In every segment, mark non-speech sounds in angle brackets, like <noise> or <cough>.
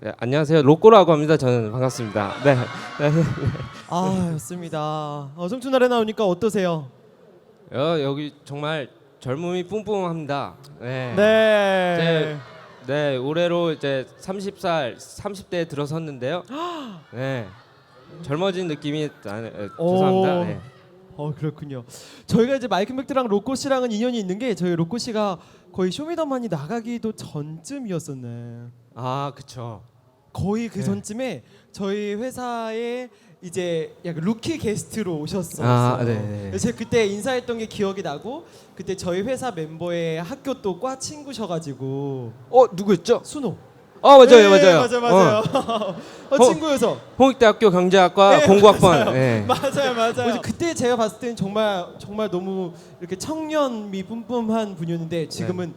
네, 안녕하세요. 로꼬라고 합니다. 저는 반갑습니다. 네. 네. <laughs> 아, 좋습니다. 어, 청춘 아래 나오니까 어떠세요? 어, 여기 정말 젊음이 뿜뿜합니다. 네. 네. 네, 올해로 이제 30살, 30대에 들어섰는데요. <gasps> 네. 젊어진 느낌이 나, 에, 오. 죄송합니다. 네. 어, 그렇군요. 저희가 이제 마이크 맥트랑 로꼬 씨랑은 인연이 있는 게 저희 로꼬 씨가 거의 쇼미더머니 나가기도 전쯤이었었네. 아, 그쵸. 거의 그 네. 전쯤에 저희 회사에 이제 약간 루키 게스트로 오셨어요. 아, 네, 네. 그래서 제가 그때 인사했던 게 기억이 나고 그때 저희 회사 멤버의 학교 또 과 친구셔가지고 어, 누구였죠? 순호. 어, 맞아요, 네, 맞아요. 맞아요, 맞아요. 어, <laughs> 어, 어. 친구여서. 홍익대학교 경제학과 네, 공부학번. 맞아요. 네. <laughs> 맞아요, 맞아요. 그래서 그때 제가 봤을 때는 정말 정말 너무 이렇게 청년미 뿜뿜한 분이었는데 지금은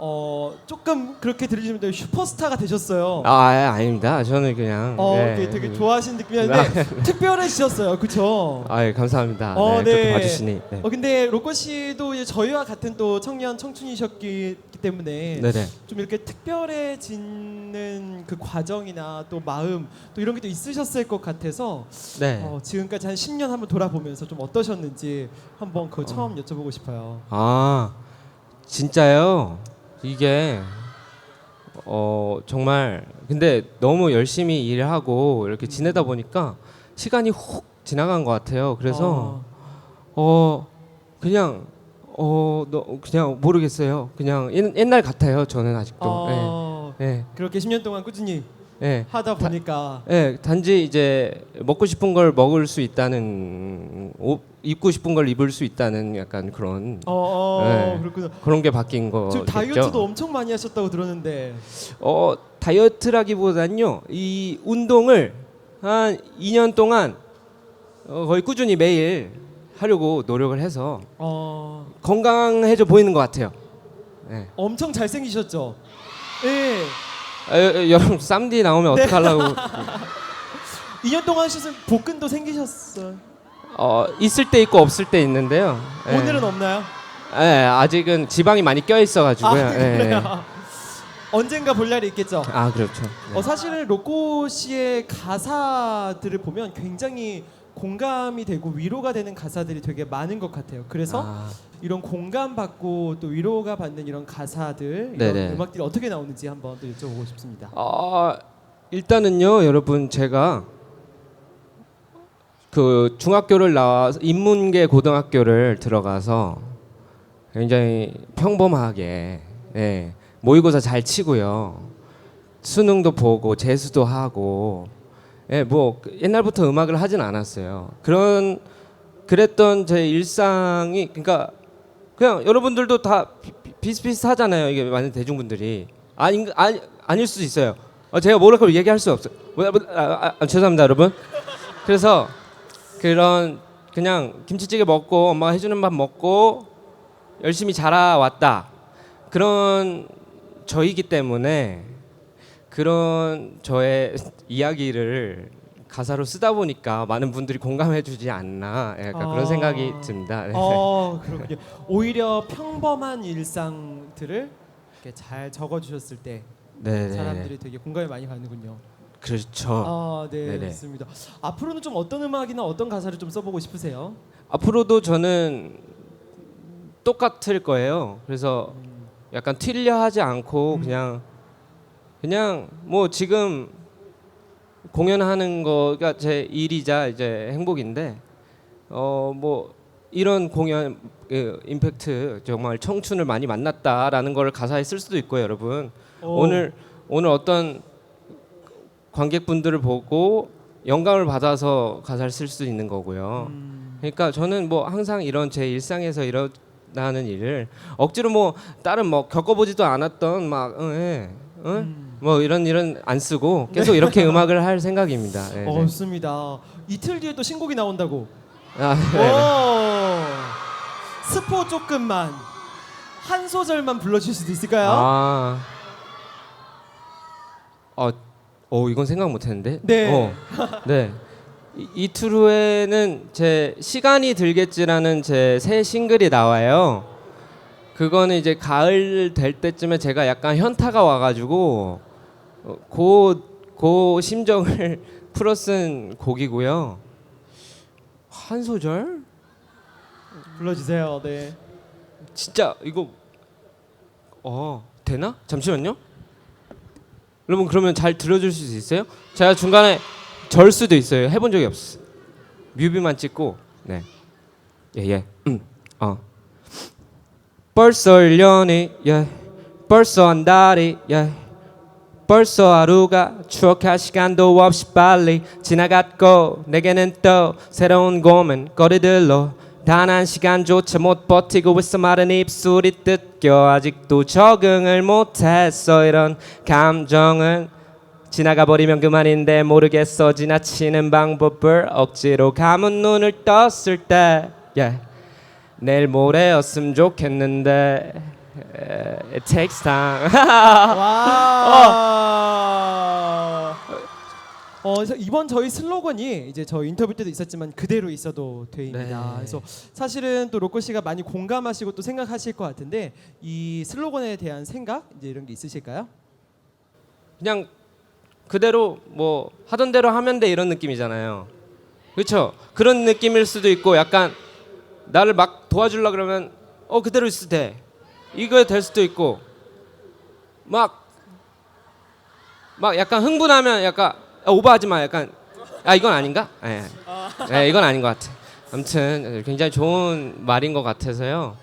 어 조금 그렇게 들으시면 돼요. 슈퍼스타가 되셨어요. 아, 아, 아닙니다. 저는 그냥 어, 네. 되게, 되게 좋아하시는 느낌이었는데 <laughs> 특별해지셨어요, 그렇죠? 아, 예, 감사합니다. 어, 네, 그렇게 네. 봐주시니. 네. 어 근데 로꼬 씨도 이제 저희와 같은 또 청년 청춘이셨기 때문에 네, 네. 좀 이렇게 특별해지는 그 과정이나 또 마음 또 이런 게 또 있으셨을 것 같아서 네. 어, 지금까지 한 10년 한번 돌아보면서 좀 어떠셨는지 한번 그 처음 어. 여쭤보고 싶어요. 아 진짜요 이게 어 정말 근데 너무 열심히 일하고 이렇게 지내다 보니까 시간이 훅 지나간 것 같아요 그래서 어 그냥 어 너, 그냥 모르겠어요. 그냥 옛, 옛날 같아요 저는 아직도. 어, 네, 네, 그렇게 10년 동안 꾸준히 네. 하다 보니까. 네, 단지 이제 먹고 싶은 걸 먹을 수 있다는 옷 입고 싶은 걸 입을 수 있다는 약간 그런 어, 어 네. 그렇구나. 그런 게 바뀐 거 지금 다이어트도 엄청 많이 하셨다고 들었는데. 어 다이어트라기보단요 이 운동을 한 2년 동안 어, 거의 꾸준히 매일 하려고 노력을 해서 어, 건강해져 보이는 것 같아요. 네. 엄청 잘생기셨죠? 예. 아, 여, 여- 여러분 쌈디 나오면 네. 어떡하려고 <laughs> 2년 동안 하셨으면 복근도 생기셨어요. 어, 있을 때 있고 없을 때 있는데요. 네. 오늘은 없나요? 네, 아직은 지방이 많이 껴 있어가지고요. 아, 네. 그래요? 언젠가 볼 날이 있겠죠. 아 그렇죠. 네. 어, 사실은 로꼬 씨의 가사들을 보면 굉장히 공감이 되고 위로가 되는 가사들이 되게 많은 것 같아요. 그래서 아, 이런 공감받고 또 위로가 받는 이런 가사들 이런 네네. 음악들이 어떻게 나오는지 한번 또 여쭤보고 싶습니다. 어, 일단은요, 여러분 제가 그 중학교를 나와 인문계 고등학교를 들어가서 굉장히 평범하게 예, 모의고사 잘 치고요. 수능도 보고 재수도 하고 예, 뭐 옛날부터 음악을 하진 않았어요. 그런 그랬던 제 일상이 그러니까 그냥 여러분들도 다 비슷비슷하잖아요. 이게 많은 대중분들이 아닌 아니 아닐 수도 있어요. 어, 제가 뭐라고 얘기할 수 없어요. 뭐, 뭐, 아, 아, 아, 죄송합니다, 여러분. 그래서 그런 그냥 김치찌개 먹고 엄마가 해주는 밥 먹고 열심히 자라왔다 그런 저이기 때문에 그런 저의 이야기를 가사로 쓰다 보니까 많은 분들이 공감해주지 않나 약간 아. 그런 생각이 듭니다. 네. 어 그렇군요. 오히려 평범한 일상들을 이렇게 잘 적어주셨을 때 네, 네, 사람들이 되게 공감이 많이 가는군요. 그렇죠. 아, 네, 네네. 좋습니다. 앞으로는 좀 어떤 음악이나 어떤 가사를 좀 써보고 싶으세요? 앞으로도 저는 똑같을 거예요. 그래서 약간 튀려 하지 않고 음. 그냥 그냥 뭐 지금 공연하는 거가 제 일이자 이제 행복인데 어 뭐 이런 공연 그 임팩트 정말 청춘을 많이 만났다라는 걸 가사에 쓸 수도 있고요, 여러분. 오. 오늘 오늘 어떤 관객분들을 보고 영감을 받아서 가사를 쓸 수 있는 거고요. 음, 그러니까 저는 뭐 항상 이런 제 일상에서 일어 나는 일을 억지로 뭐 다른 뭐 겪어보지도 않았던 막 응, 예, 응? 음. 뭐 이런 일은 안 쓰고 계속 이렇게 음악을 할 생각입니다. 네, 어, 네. 좋습니다. 이틀 뒤에 또 신곡이 나온다고. 아, 네, 네. 오, 스포 조금만 한 소절만 불러주실 수도 있을까요? 아, 어, 어 이건 생각 못했는데. 네. 어, 네. 이- 이틀 후에는 제 시간이 들겠지라는 제 새 싱글이 나와요. 그거는 이제 가을 될 때쯤에 제가 약간 현타가 와가지고 어, 그그 심정을 <laughs> 풀어 쓴 곡이고요. 한 소절? 불러주세요. 네. 진짜 이거 어 되나? 잠시만요. 여러분 그러면 잘 들어줄 수 있어요? 제가 중간에 절 수도 있어요. 해본 적이 없어. 뮤비만 찍고 네 예 예 음. 어 벌써 1년이 예 벌써 한 달이 예 벌써 하루가 추억할 시간도 없이 빨리 지나갔고 내게는 또 새로운 고민 거리들로 단 한 시간조차 못 버티고 있어 마른 입술이 뜯겨 아직도 적응을 못했어 이런 감정은 지나가 버리면 그만인데 모르겠어 지나치는 방법을 억지로 감은 눈을 떴을 때 yeah. 내일 모레였으면 좋겠는데 it takes time <laughs> 와. 어, 그래서 이번 저희 슬로건이 이제 저 인터뷰 때도 있었지만 그대로 있어도 돼입니다. 네. 그래서 사실은 또 로꼬 씨가 많이 공감하시고 또 생각하실 것 같은데 이 슬로건에 대한 생각 이제 이런 게 있으실까요? 그냥 그대로 뭐 하던 대로 하면 돼 이런 느낌이잖아요. 그렇죠? 그런 느낌일 수도 있고 약간 나를 막 도와주려 그러면 어 그대로 있어도 돼. 이거 될 수도 있고 막 막 약간 흥분하면 약간 아, 오버하지 마 약간 아 이건 아닌가? 예. 네, 이건 아닌 것 같아. 아무튼 굉장히 좋은 말인 것 같아서요.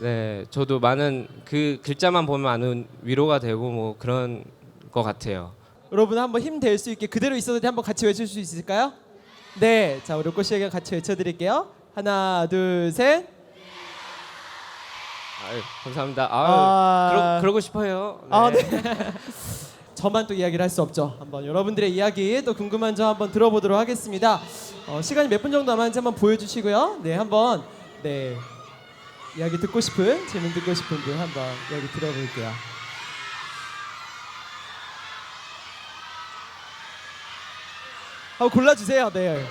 네, 저도 많은 그 글자만 보면 많은 위로가 되고 뭐 그런 것 같아요. 여러분 한번 힘 될 수 있게 그대로 있어도 돼 한번 같이 외칠 수 있을까요? 네, 자 우리 로꼬 씨에게 같이 외쳐드릴게요. 하나, 둘, 셋. 아유, 감사합니다. 아유, 아. 그러, 그러고 싶어요. 네. 아, 네. <laughs> 저만 또 이야기를 할 수 없죠. 한번 여러분들의 이야기 또 궁금한 점 한번 들어보도록 하겠습니다. 어, 시간이 몇 분 정도 남았는지 한번 보여주시고요. 네, 한번 네 이야기 듣고 싶은 질문 듣고 싶은 분 한번 이야기 들어볼게요. 한번 골라주세요. 네.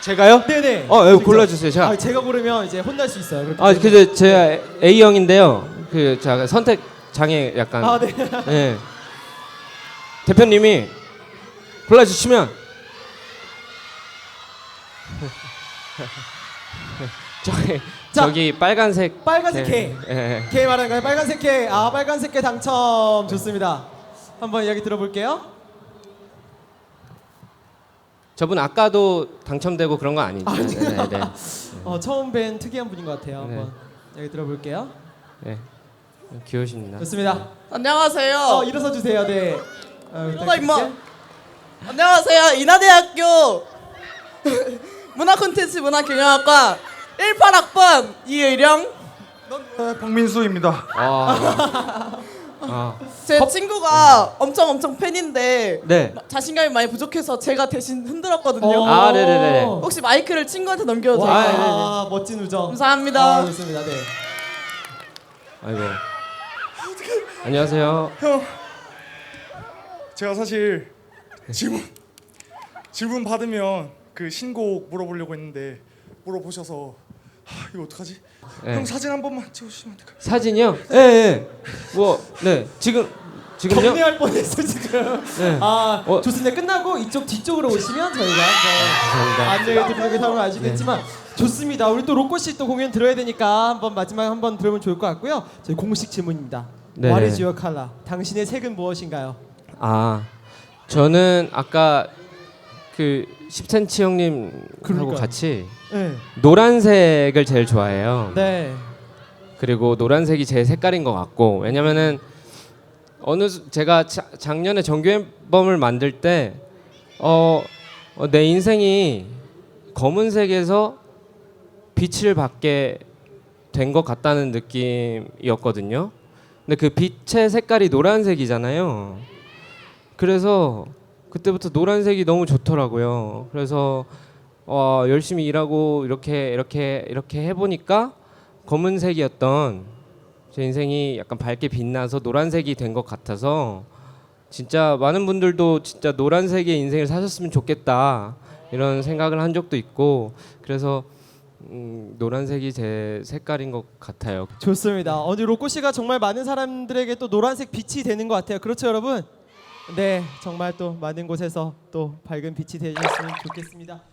제가요? 네네. 어, 예. 골라주세요. 제가. 아, 제가 고르면 이제 혼날 수 있어요. 그렇기 아, 때문에. 근데 제가 A형인데요. 그 제가 선택 장애 약간. 아, 네. 네. 대표님이 골라주시면 <laughs> 저기 자. 저기 빨간색 빨간색 네. K. 예. K 말하는 거예요. 빨간색 K. 아, 빨간색 K 당첨. 좋습니다. 한번 이야기 들어볼게요. 저분 아까도 당첨되고 그런 거 아니죠? 네, 네, 네. 어, 처음 뵌 특이한 분인 것 같아요. 네. 한번 이야기 들어볼게요. 네. 귀여우십니다. 좋습니다. 안녕하세요. 어, 일어서 주세요. 네. 어, 일어나, 임마. 부탁드릴게요. 안녕하세요. 인하대학교 <laughs> 문화 콘텐츠 문화경영학과 18학번 이의령. 네, 박민수입니다. 아, 아, 제 친구가 엄청 엄청 팬인데 네. 자신감이 많이 부족해서 제가 대신 흔들었거든요. 어. 아, 네네네. 혹시 마이크를 친구한테 넘겨도 와, 될까요? 멋진 우정. 감사합니다. 아, 좋습니다. 네. 아이고. 안녕하세요. 형, 제가 사실 질문 질문 받으면 그 신곡 물어보려고 했는데 물어보셔서 하, 이거 어떡하지? 네. 형 사진 한 번만 찍어주시면 안 될까요? 사진이요? 예, 예. 뭐, 네. 지금 지금요? 경례할 뻔했어 지금. 네. 아, 어. 좋습니다. 끝나고 이쪽 뒤쪽으로 오시면 저희가 한번 감사합니다. 안내해 드리는 상황을 아시겠지만 좋습니다. 우리 또 로꼬 씨또 공연 들어야 되니까 한번 마지막 한번 들으면 좋을 것 같고요. 저희 공식 질문입니다. 네. What is your color? 당신의 색은 무엇인가요? 아, 저는 아까 그 10cm 형님하고 그러니까요. 같이 네. 노란색을 제일 좋아해요. 네. 그리고 노란색이 제 색깔인 것 같고 왜냐면은 어느 수- 제가 자- 작년에 정규 앨범을 만들 때 어, 어, 내 인생이 검은색에서 빛을 받게 된 것 같다는 느낌이었거든요. 근데 그 빛의 색깔이 노란색이잖아요. 그래서 그때부터 노란색이 너무 좋더라고요. 그래서 어, 열심히 일하고 이렇게 이렇게 이렇게 해보니까 검은색이었던 제 인생이 약간 밝게 빛나서 노란색이 된 것 같아서 진짜 많은 분들도 진짜 노란색의 인생을 사셨으면 좋겠다 이런 생각을 한 적도 있고 그래서 음, 노란색이 제 색깔인 것 같아요. 좋습니다. 어제 로꼬 씨가 정말 많은 사람들에게 또 노란색 빛이 되는 것 같아요. 그렇죠, 여러분? 네, 정말 또 많은 곳에서 또 밝은 빛이 되셨으면 좋겠습니다.